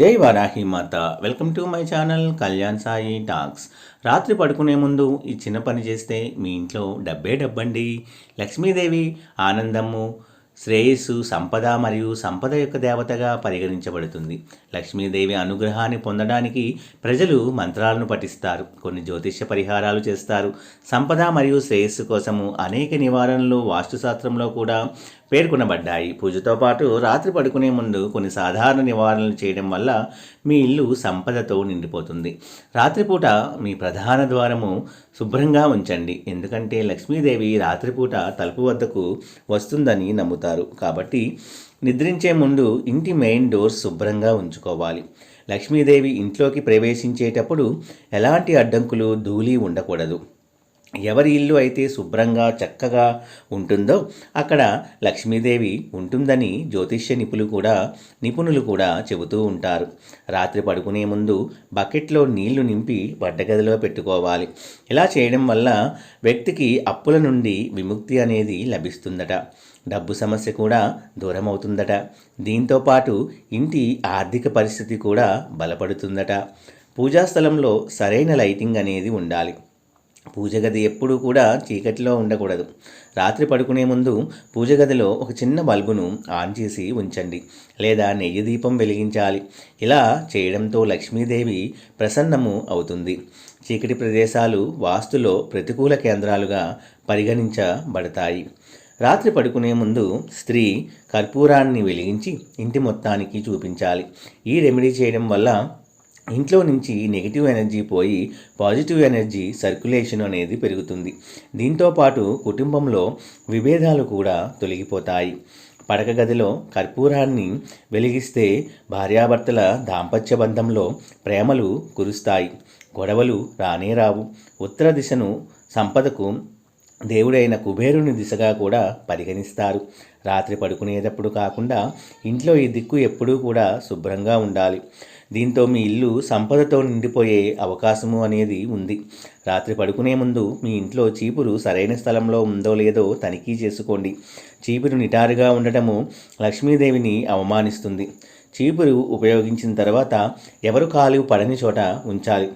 జై Varahi Mata. Welcome to my channel Kalyan Sai Talks. రాత్రి పడుకునే ముందు ఈ చిన్న పని చేస్తే మీ ఇంట్లో డబ్బే డబ్బండి. లక్ష్మీదేవి ఆనందము శ్రేయస్సు సంపద మరియు సంపద యొక్క దేవతగా పరిగణించబడుతుంది. లక్ష్మీదేవి అనుగ్రహాన్ని పొందడానికి ప్రజలు మంత్రాలను పఠిస్తారు. కొన్ని జ్యోతిష్య పరిహారాలు చేస్తారు. సంపద మరియు శ్రేయస్సు కోసము అనేక నివారణలు వాస్తుశాస్త్రంలో కూడా పేర్కొనబడ్డాయి. పూజతో పాటు రాత్రి పడుకునే ముందు కొన్ని సాధారణ నివారణలు చేయడం వల్ల మీ ఇల్లు సంపదతో నిండిపోతుంది. రాత్రిపూట మీ ప్రధాన ద్వారము శుభ్రంగా ఉంచండి. ఎందుకంటే లక్ష్మీదేవి రాత్రిపూట తలుపు వద్దకు వస్తుందని నమ్ముతారు. కాబట్టి నిద్రించే ముందు ఇంటి మెయిన్ డోర్స్ శుభ్రంగా ఉంచుకోవాలి. లక్ష్మీదేవి ఇంట్లోకి ప్రవేశించేటప్పుడు ఎలాంటి అడ్డంకులు ధూళి ఉండకూడదు. ఎవరి ఇల్లు అయితే శుభ్రంగా చక్కగా ఉంటుందో అక్కడ లక్ష్మీదేవి ఉంటుందని జ్యోతిష్య నిపుణులు కూడా నిపుణులు కూడా చెబుతూ ఉంటారు. రాత్రి పడుకునే ముందు బకెట్లో నీళ్ళు నింపి వడ్డగదిలో పెట్టుకోవాలి. ఇలా చేయడం వల్ల వ్యక్తికి అప్పుల నుండి విముక్తి అనేది లభిస్తుందట. డబ్బు సమస్య కూడా దూరం అవుతుందట దీంతో పాటు ఇంటి ఆర్థిక పరిస్థితి కూడా బలపడుతుందట. పూజా స్థలంలో సరైన లైటింగ్ అనేది ఉండాలి. పూజ గది ఎప్పుడూ కూడా చీకటిలో ఉండకూడదు. రాత్రి పడుకునే ముందు పూజ గదిలో ఒక చిన్న బల్బును ఆన్ చేసి ఉంచండి లేదా నెయ్యి దీపం వెలిగించాలి. ఇలా చేయడంతో లక్ష్మీదేవి ప్రసన్నము అవుతుంది. చీకటి ప్రదేశాలు వాస్తులో ప్రతికూల కేంద్రాలుగా పరిగణించబడతాయి. రాత్రి పడుకునే ముందు స్త్రీ కర్పూరాన్ని వెలిగించి ఇంటి మొత్తానికి చూపించాలి. ఈ రెమెడీ చేయడం వల్ల ఇంట్లో నుంచి నెగిటివ్ ఎనర్జీ పోయి పాజిటివ్ ఎనర్జీ సర్క్యులేషన్ అనేది పెరుగుతుంది. దీంతో పాటు కుటుంబంలో విభేదాలు కూడా తొలగిపోతాయి. పడక గదిలో కర్పూరాన్ని వెలిగిస్తే భార్యాభర్తల దాంపత్య బంధంలో ప్రేమలు కురుస్తాయి. గొడవలు రానే రావు. ఉత్తర దిశను సంపదకు దేవుడైన కుబేరుని దిశగా కూడా పరిగణిస్తారు. రాత్రి పడుకునేటప్పుడు కాకుండా ఇంట్లో ఈ దిక్కు ఎప్పుడూ కూడా శుభ్రంగా ఉండాలి. దీంతో మీ ఇల్లు సంపదతో నిండిపోయే అవకాశము అనేది ఉంది. రాత్రి పడుకునే ముందు మీ ఇంట్లో చీపురు సరైన స్థలంలో ఉందో లేదో తనిఖీ చేసుకోండి. చీపురు నిటారుగా ఉండటము లక్ష్మీదేవిని అవమానిస్తుంది. చీపురు ఉపయోగించిన తర్వాత ఎవరు కాలు పడని చోట ఉంచాలి.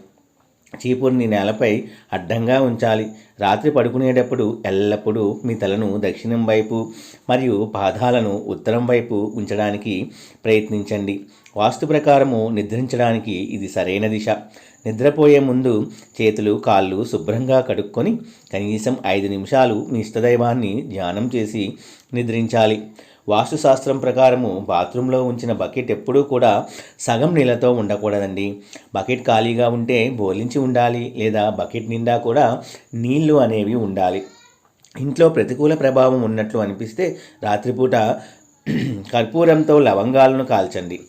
చీపుర్ని నేలపై అడ్డంగా ఉంచాలి. రాత్రి పడుకునేటప్పుడు ఎల్లప్పుడూ మీ తలను దక్షిణం వైపు మరియు పాదాలను ఉత్తరం వైపు ఉంచడానికి ప్రయత్నించండి. వాస్తు ప్రకారము నిద్రించడానికి ఇది సరైన దిశ. నిద్రపోయే ముందు చేతులు కాళ్ళు శుభ్రంగా కడుక్కొని కనీసం ఐదు నిమిషాలు మీ ఇష్టదైవాన్ని ధ్యానం చేసి నిద్రించాలి. వాస్తుశాస్త్రం ప్రకారము బాత్రూంలో ఉంచిన బకెట్ ఎప్పుడూ కూడా సగం నీళ్ళతో ఉండకూడదండి. బకెట్ ఖాళీగా ఉంటే బోలించి ఉండాలి లేదా బకెట్ నిండా కూడా నీళ్ళు అనేవి ఉండాలి. ఇంట్లో ప్రతికూల ప్రభావం ఉన్నట్లు అనిపిస్తే రాత్రిపూట కర్పూరంతో లవంగాలను కాల్చండి.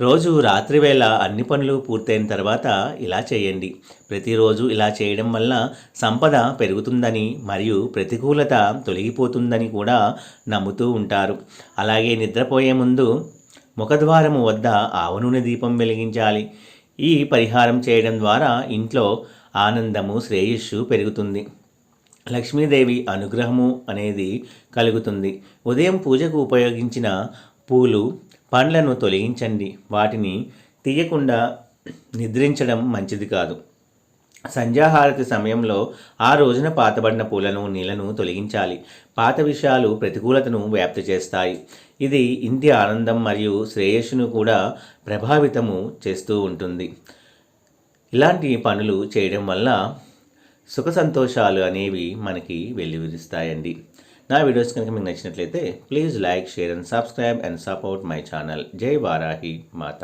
రోజు రాత్రివేళ అన్ని పనులు పూర్తయిన తర్వాత ఇలా చేయండి. ప్రతిరోజు ఇలా చేయడం వల్ల సంపద పెరుగుతుందని మరియు ప్రతికూలత తొలగిపోతుందని కూడా నమ్ముతూ ఉంటారు. అలాగే నిద్రపోయే ముందు ముఖద్వారము వద్ద ఆవు నూనె దీపం వెలిగించాలి. ఈ పరిహారం చేయడం ద్వారా ఇంట్లో ఆనందము శ్రేయస్సు పెరుగుతుంది. లక్ష్మీదేవి అనుగ్రహము అనేది కలుగుతుంది. ఉదయం పూజకు ఉపయోగించిన పూలు పండ్లను తొలగించండి. వాటిని తీయకుండా నిద్రించడం మంచిది కాదు. సంధ్యాహారతి సమయంలో ఆ రోజున పాతబడిన పూలను నీళ్ళను తొలగించాలి. పాత విషయాలు ప్రతికూలతను వ్యాప్తి చేస్తాయి. ఇది ఇంటి ఆనందం మరియు శ్రేయస్సును కూడా ప్రభావితము చేస్తూ ఉంటుంది. ఇలాంటి పనులు చేయడం వల్ల సుఖ సంతోషాలు అనేవి మనకి వెల్లివిరుస్తాయండి. నా వీడియోస్ కనుక మీకు నచ్చినట్లయితే please like share and subscribe and support my channel జై వారాహి మాత